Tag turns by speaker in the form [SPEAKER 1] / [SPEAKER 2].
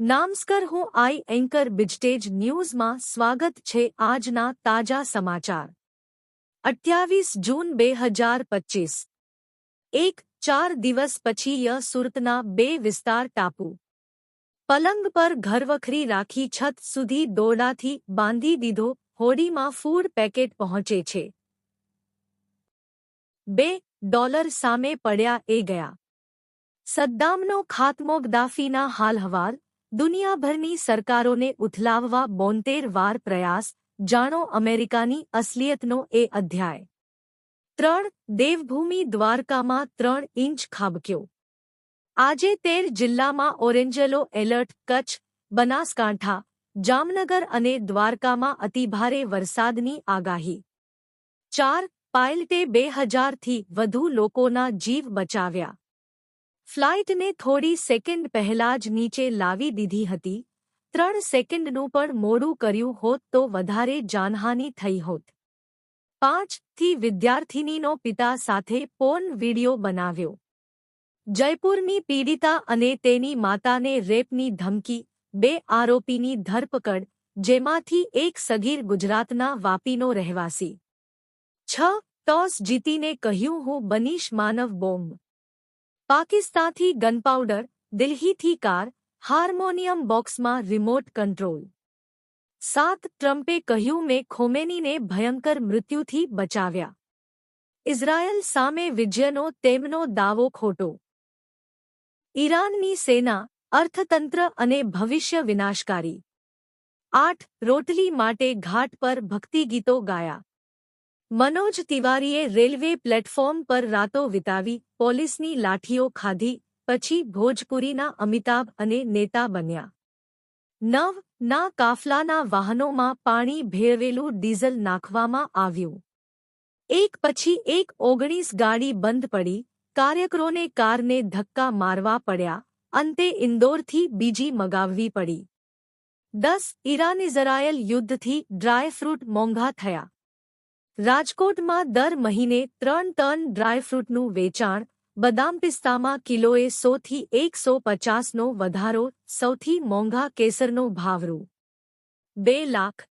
[SPEAKER 1] નામસ્કર હું આઈ એન્કર બિજટેજ ન્યૂઝમાં સ્વાગત છે આજના તાજા સમાચાર અઠ્યાવીસ જૂન બે હજાર પચીસ એક ચાર દિવસ પછી ય સુરતના બે વિસ્તાર ટાપુ પલંગ પર ઘરવખરી રાખી છત સુધી દોરડાથી બાંધી દીધો હોડીમાં ફૂડ પેકેટ પહોંચે છે બે ડોલર સામે પડ્યા એ ગયા સદ્દામનો ખાત્મો ગદાફીના હાલ હવાલ દુનિયાભરની સરકારોને ઉથલાવવા બોતેર વાર પ્રયાસ, જાણો અમેરિકાની અસલિયતનો એ અધ્યાય. ત્રણ, દેવભૂમિ દ્વારકામાં ત્રણ ઇંચ ખાબક્યો. આજે તેર જિલ્લામાં ઓરેન્જેલો એલર્ટ, કચ્છ, બનાસકાંઠા, જામનગર અને દ્વારકામાં અતિભારે વરસાદની આગાહી. ચાર, પાયલટે બે હજારથી વધુ લોકોના જીવ બચાવ્યા. ફ્લાઇટને થોડી સેકન્ડ પહેલા જ નીચે લાવી દીધી હતી. ત્રણ સેકન્ડનું પણ મોડું કર્યું હોત તો વધારે જાનહાની થઈ હોત. પાંચથી વિદ્યાર્થિનીનો પિતા સાથે પોર્ન વિડિયો બનાવ્યો. જયપુરની પીડિતા અને તેની માતાને રેપની ધમકી, બે આરોપીની ધરપકડ, જેમાંથી એક સગીર ગુજરાતના વાપીનો રહેવાસી. છ ટોસ જીતીને કહ્યું, હું બનીશ માનવ બોમ્બ. પાકિસ્તાનથી ગનપાઉડર દિલ્હીથી કાર હાર્મોનિયમ બોક્સમાં રિમોટ કંટ્રોલ સાત ટ્રમ્પે કહ્યું મેં ખોમેનીને ભયંકર મૃત્યુથી બચાવ્યા ઇઝરાયલ સામે વિજયનો તેમનો દાવો ખોટો ઈરાનની સેના અર્થતંત્ર અને ભવિષ્ય વિનાશકારી આઠ રોટલી માટે ઘાટ પર ભક્તિગીતો ગાયા મનોજ તિવારીએ રેલવે પ્લેટફોર્મ પર રાતો વિતાવી, પોલીસની લાઠીઓ ખાધી, પછી ભોજપુરીના અમિતાભ અને નેતા બન્યા. નવ, ના કાફલાના વાહનોમાં પાણી ભેળવેલું ડીઝલ નાખવામાં આવ્યું. એક પછી એક ઓગણીસ ગાડી બંધ પડી, કાર્યકરોને કારને ધક્કા મારવા પડ્યા, અંતે ઇન્દોરથી બીજી મગાવવી પડી. દસ, ઈરાન ઇઝરાયલ યુદ્ધથી ડ્રાયફ્રૂટ મોંઘા થયા. રાજકોટમાં દર મહિને ત્રણ ટન ડ્રાયફ્રૂટનું વેચાણ બદામ પિસ્તામાં કિલોએ સોથી એકસો પચાસનો વધારો સૌથી મોંઘા કેસરનો ભાવરૂ. બે લાખ